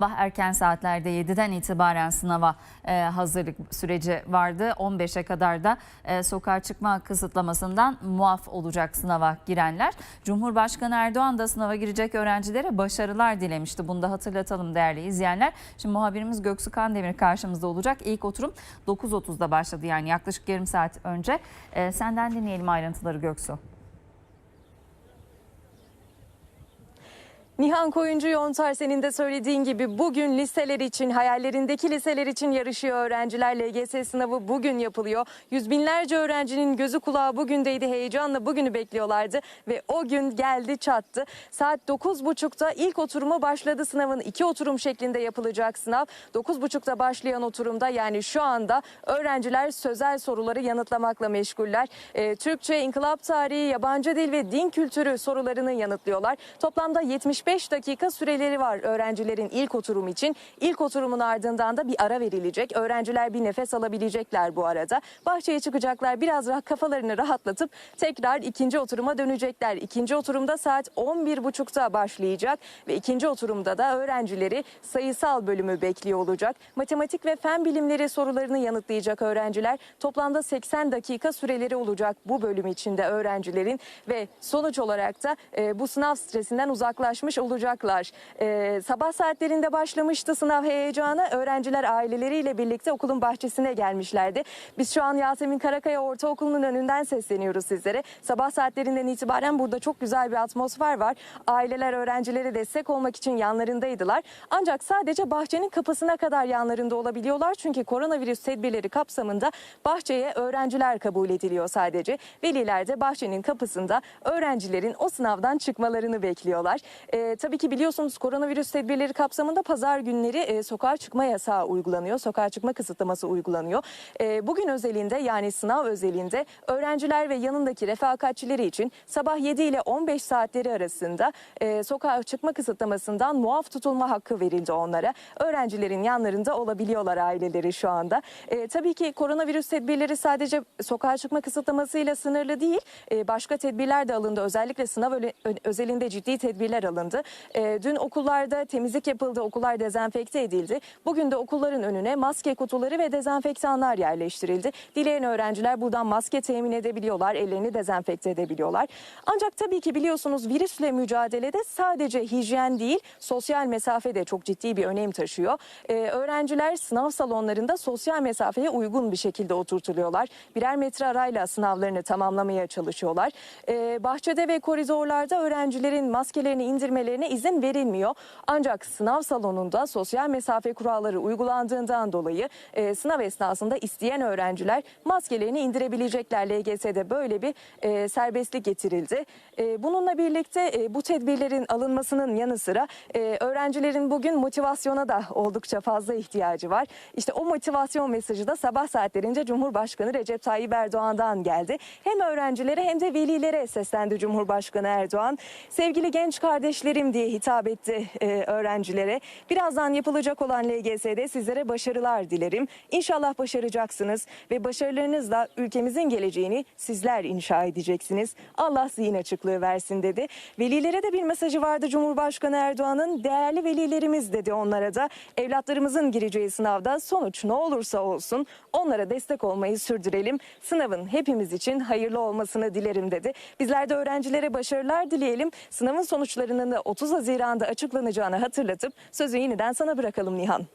Sabah erken saatlerde 7'den itibaren sınava e, hazırlık süreci vardı. 15'e kadar da e, sokağa çıkma kısıtlamasından muaf olacak sınava girenler. Cumhurbaşkanı Erdoğan da sınava girecek öğrencilere başarılar dilemişti. Bunu da hatırlatalım değerli izleyenler. Şimdi muhabirimiz Göksu Kandemir karşımızda olacak. İlk oturum 9.30'da başladı yani yaklaşık yarım saat önce. E, senden dinleyelim ayrıntıları Göksu. Nihan Koyuncu Yontar senin de söylediğin gibi bugün liseler için, hayallerindeki liseler için yarışıyor öğrenciler. LGS sınavı bugün yapılıyor. Yüz binlerce öğrencinin gözü kulağı bugündeydi. Heyecanla bugünü bekliyorlardı ve o gün geldi çattı. Saat 9.30'da ilk oturuma başladı sınavın. iki oturum şeklinde yapılacak sınav. 9.30'da başlayan oturumda yani şu anda öğrenciler sözel soruları yanıtlamakla meşguller. Ee, Türkçe, inkılap tarihi, yabancı dil ve din kültürü sorularını yanıtlıyorlar. Toplamda 75 dakika süreleri var öğrencilerin ilk oturum için. İlk oturumun ardından da bir ara verilecek. Öğrenciler bir nefes alabilecekler bu arada. Bahçeye çıkacaklar biraz rah- kafalarını rahatlatıp tekrar ikinci oturuma dönecekler. İkinci oturumda saat 11.30'da başlayacak ve ikinci oturumda da öğrencileri sayısal bölümü bekliyor olacak. Matematik ve fen bilimleri sorularını yanıtlayacak öğrenciler. Toplamda 80 dakika süreleri olacak bu bölüm içinde öğrencilerin ve sonuç olarak da e, bu sınav stresinden uzaklaşmış olacaklar. E, sabah saatlerinde başlamıştı sınav heyecanı. Öğrenciler aileleriyle birlikte okulun bahçesine gelmişlerdi. Biz şu an Yasemin Karakaya Ortaokulu'nun önünden sesleniyoruz sizlere. Sabah saatlerinden itibaren burada çok güzel bir atmosfer var. Aileler öğrencilere destek olmak için yanlarındaydılar. Ancak sadece bahçenin kapısına kadar yanlarında olabiliyorlar. Çünkü koronavirüs tedbirleri kapsamında bahçeye öğrenciler kabul ediliyor sadece. Veliler de bahçenin kapısında öğrencilerin o sınavdan çıkmalarını bekliyorlar. Ee, tabii ki biliyorsunuz koronavirüs tedbirleri kapsamında pazar günleri e, sokağa çıkma yasağı uygulanıyor. Sokağa çıkma kısıtlaması uygulanıyor. Ee, bugün özelinde yani sınav özelinde öğrenciler ve yanındaki refakatçileri için sabah 7 ile 15 saatleri arasında e, sokağa çıkma kısıtlamasından muaf tutulma hakkı verildi onlara. Öğrencilerin yanlarında olabiliyorlar aileleri şu anda. E, tabii ki koronavirüs tedbirleri sadece sokağa çıkma kısıtlamasıyla sınırlı değil. E, başka tedbirler de alındı. Özellikle sınav özelinde ciddi tedbirler alındı. E, dün okullarda temizlik yapıldı, okullar dezenfekte edildi. Bugün de okulların önüne maske kutuları ve dezenfektanlar yerleştirildi. Dileyen öğrenciler buradan maske temin edebiliyorlar, ellerini dezenfekte edebiliyorlar. Ancak tabii ki biliyorsunuz virüsle mücadelede sadece hijyen değil, sosyal mesafe de çok ciddi bir önem taşıyor. E, öğrenciler sınav salonlarında sosyal mesafeye uygun bir şekilde oturtuluyorlar. Birer metre arayla sınavlarını tamamlamaya çalışıyorlar. E, bahçede ve koridorlarda öğrencilerin maskelerini indirmelerine izin verilmiyor. Ancak sınav salonunda sosyal mesafe kuralları uygulandığından dolayı e, sınav esnasında isteyen öğrenciler maskelerini indirebilecekler. LGS'de böyle bir e, serbestlik getirildi. E, bununla birlikte e, bu tedbirlerin alınmasının yanı sıra e, öğrencilerin bugün motivasyona da oldukça fazla ihtiyacı var. İşte o motivasyon mesajı da sabah saatlerinde Cumhurbaşkanı Recep Tayyip Erdoğan'dan geldi. Hem öğrencilere hem de velilere seslendi Cumhurbaşkanı Erdoğan. Sevgili genç kardeşlerim diye hitap etti e, öğrencilere. Birazdan yapılacak olan LGS'de sizlere başarılar dilerim. İnşallah başaracaksınız ve başarılarınızla ülkemizin geleceğini sizler inşa edeceksiniz. Allah zihin açıklığı versin dedi. Velilere de bir mesajı vardı Cumhurbaşkanı Erdoğan'ın. Değerli velilerimiz dedi onlara da. Evlatlarımızın gireceği sınavda sonuç ne olursa olsun onlara destek olmayı sürdürelim. Sınavın hepimiz için hayırlı olmasını dilerim dedi. Bizler de öğrencilere başarılar dileyelim. Sınavın sonuçlarının 30 Haziran'da açıklanacağını hatırlatıp sözü yeniden sana bırakalım Nihan.